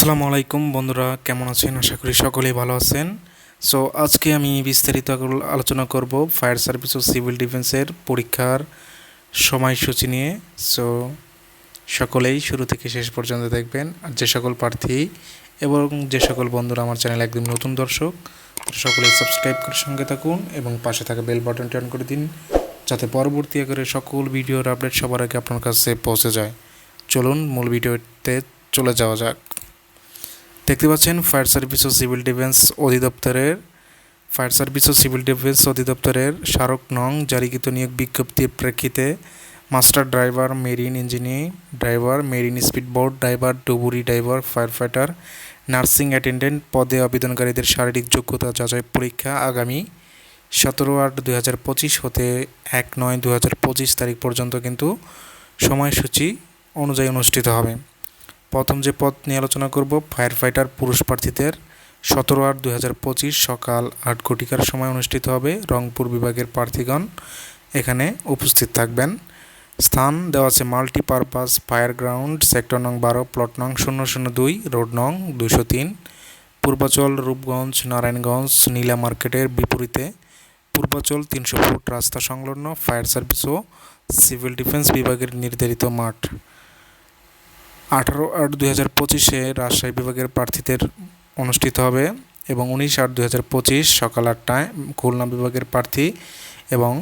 আসসালামু আলাইকুম বন্ধুরা, কেমন আছেন? আশা করি সকলেই ভালো আছেন। সো আজকে আমি বিস্তারিত আলোচনা করব ফায়ার সার্ভিস ও সিভিল ডিফেন্সের পরীক্ষার সময়সূচি নিয়ে। সো সকলেই শুরু থেকে শেষ পর্যন্ত দেখবেন। আর যে সকল প্রার্থী এবং যে সকল বন্ধুরা আমার চ্যানেল একদম নতুন দর্শক সকলেই সাবস্ক্রাইব করে সঙ্গে থাকুন এবং পাশে থাকা বেল বাটনটি অন করে দিন, যাতে পরবর্তী আকারে সকল ভিডিওর আপডেট সবার আগে আপনার কাছে পৌঁছে যায়। চলুন মূল ভিডিওতে চলে যাওয়া যাক। দেখতে পাচ্ছেন, ফায়ার সার্ভিস ও সিভিল ডিফেন্স অধিদপ্তরের, ফায়ার সার্ভিস ও সিভিল ডিফেন্স অধিদপ্তরের স্মারক নং জারিকৃত নিয়োগ বিজ্ঞপ্তির প্রেক্ষিতে master driver, marine engineer driver, marine speedboat driver, ডুবুরি driver fire fighter nursing attendant পদে আবেদনকারীদের শারীরিক যোগ্যতা যাচাই পরীক্ষা আগামী সতেরো আট দু হাজার পঁচিশ হতে এক নয় দু হাজার পঁচিশ তারিখ পর্যন্ত কিন্তু সময়সূচি অনুযায়ী অনুষ্ঠিত হবে। প্রথম যে পদ নিয়ে আলোচনা করব ফায়ার ফাইটার পুরুষ প্রার্থীদের, সতেরো আট দুই সকাল আট ঘটিকার সময় অনুষ্ঠিত হবে রংপুর বিভাগের প্রার্থীগণ। এখানে উপস্থিত থাকবেন। স্থান দেওয়া আছে মাল্টিপারপাস ফায়ার গ্রাউন্ড সেক্টর নং বারো প্লট নং শূন্য শূন্য দুই রোড নং দুশো তিন। পূর্বাচল রূপগঞ্জ, নারায়ণগঞ্জ, নীলা মার্কেটের বিপরীতে পূর্বাচল তিনশো ফুট রাস্তা সংলগ্ন ফায়ার সার্ভিস ও সিভিল ডিফেন্স বিভাগের নির্ধারিত মাঠ। আঠারো আট দুই হাজার পঁচিশে রাজশাহী বিভাগের প্রার্থীদের অনুষ্ঠিত হবে এবং উনিশ আট দুই হাজার পঁচিশ সকাল আটটায় খুলনা বিভাগের প্রার্থী এবং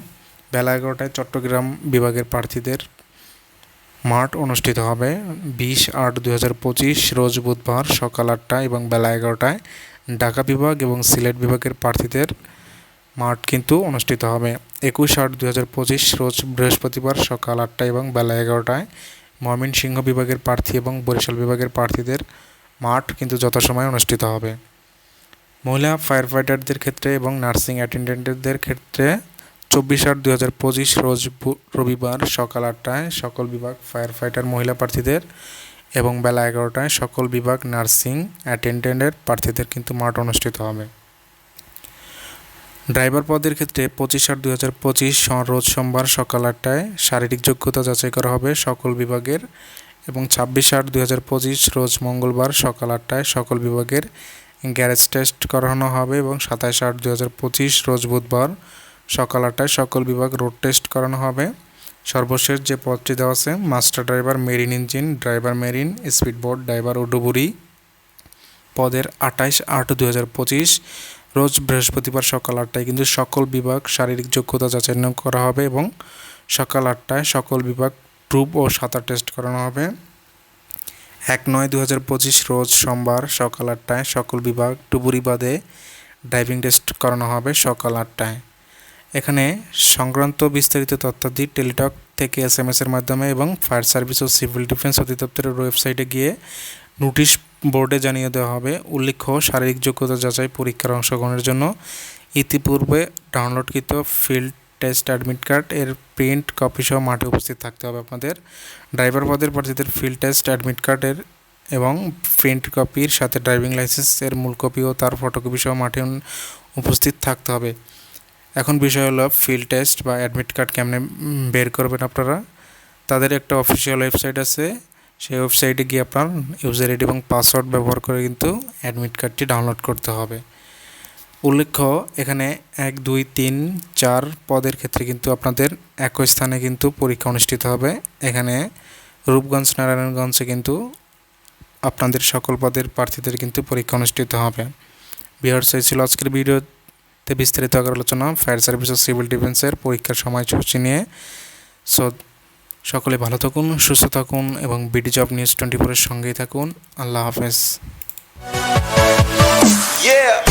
বেলা এগারোটায় চট্টগ্রাম বিভাগের প্রার্থীদের মাঠ অনুষ্ঠিত হবে। বিশ আট দুই হাজার পঁচিশ রোজ বুধবার সকাল আটটায় এবং বেলা এগারোটায় ঢাকা বিভাগ এবং সিলেট বিভাগের প্রার্থীদের মাঠ কিন্তু অনুষ্ঠিত হবে। একুশ আট দুই হাজার পঁচিশ রোজ বৃহস্পতিবার সকাল আটটায় এবং বেলা এগারোটায় ময়মনসিংহ বিভাগের প্রার্থী এবং বরিশাল বিভাগের প্রার্থীদের মাঠ কিন্তু যথাসময়ে অনুষ্ঠিত হবে। মহিলা ফায়ার ফাইটারদের ক্ষেত্রে এবং নার্সিং অ্যাটেন্ডেন্টদের ক্ষেত্রে চব্বিশ আট দু হাজার পঁচিশ রোজ রবিবার সকাল আটটায় সকল বিভাগ ফায়ার ফাইটার মহিলা প্রার্থীদের এবং বেলা এগারোটায় সকল বিভাগ নার্সিং অ্যাটেন্ডেন্টের প্রার্থীদের কিন্তু মাঠ অনুষ্ঠিত হবে। ড্রাইভার পদের ক্ষেত্রে পঁচিশ আট দুই হাজার পঁচিশ রোজ সোমবার সকাল আটটায় শারীরিক যোগ্যতা যাচাই করা হবে সকল বিভাগের এবং ছাব্বিশ আট দু হাজার পঁচিশ রোজ মঙ্গলবার সকাল আটটায় সকল বিভাগের গ্যারেজ টেস্ট করানো হবে এবং সাতাশ আট দু হাজার পঁচিশ রোজ বুধবার সকাল আটটায় সকল বিভাগ রোড টেস্ট করানো হবে। সর্বশেষ যে পদটি দেওয়া আছে, master driver marine engine, driver marine, speedboat, driver ও ডুবুরি। পদের আঠাইশ আট দু হাজার পঁচিশ রোজ বৃহস্পতিবার সকাল আটটায় কিন্তু সকল বিভাগ শারীরিক যোগ্যতা যাচাই করা হবে এবং সকাল আটটায় সকল বিভাগ ট্রুপ ও সাঁতার টেস্ট করানো হবে। এক নয় দু হাজার পঁচিশ রোজ সোমবার সকাল আটটায় সকল বিভাগ ডুবুরি বাদে ড্রাইভিং টেস্ট করানো হবে সকাল আটটায়। এখানে সংক্রান্ত বিস্তারিত তথ্যাদি টেলিটক থেকে এস এম এর মাধ্যমে এবং ফায়ার সার্ভিস ও সিভিল ডিফেন্স অধিদপ্তরের ওয়েবসাইটে গিয়ে নোটিশ বোর্ডে জানিয়ে দেওয়া হবে, উল্লেখ্য, শারীরিক যোগ্যতা যাচাই পরীক্ষার অংশগ্রহণের জন্য ইতিপূর্বে ডাউনলোডকৃত ফিল্ড টেস্ট অ্যাডমিট কার্ড এর প্রিন্ট কপি সহ মাঠে উপস্থিত থাকতে হবে আপনাদের। ড্রাইভার পদের প্রার্থীদের ফিল্ড টেস্ট অ্যাডমিট কার্ডের এবং প্রিন্ট কপির সাথে ড্রাইভিং লাইসেন্স এর মূল কপি ও তার ফটোকপি সহ মাঠে উপস্থিত থাকতে হবে। এখন বিষয় হলো, ফিল্ড টেস্ট বা অ্যাডমিট কার্ড কেমনে বের করবেন আপনারা? তাদের একটা অফিসিয়াল ওয়েবসাইট আছে সেই ওয়েবসাইটে গিয়ে আপনার ইউজার আইডি এবং পাসওয়ার্ড ব্যবহার করে কিন্তু অ্যাডমিট কার্ডটি ডাউনলোড করতে হবে। উল্লেখ্য, এখানে এক, দুই, তিন, চার পদের ক্ষেত্রে কিন্তু আপনাদের একই স্থানে কিন্তু পরীক্ষা অনুষ্ঠিত হবে। এখানে রূপগঞ্জ, নারায়ণগঞ্জে কিন্তু আপনাদের সকল পদের প্রার্থীদের কিন্তু পরীক্ষা অনুষ্ঠিত হবে। বিহার সেই ছিল আজকের ভিডিওতে বিস্তারিত আকার আলোচনা। ফায়ার সার্ভিস সিভিল ডিফেন্সের পরীক্ষার সময়সূচি নিয়ে। সো সকলে ভালো থাকুন, সুস্থ থাকুন এবং বিডি জব নিউজ টোয়েন্টি ফোরের সঙ্গেই থাকুন আল্লাহ হাফেজ Yeah.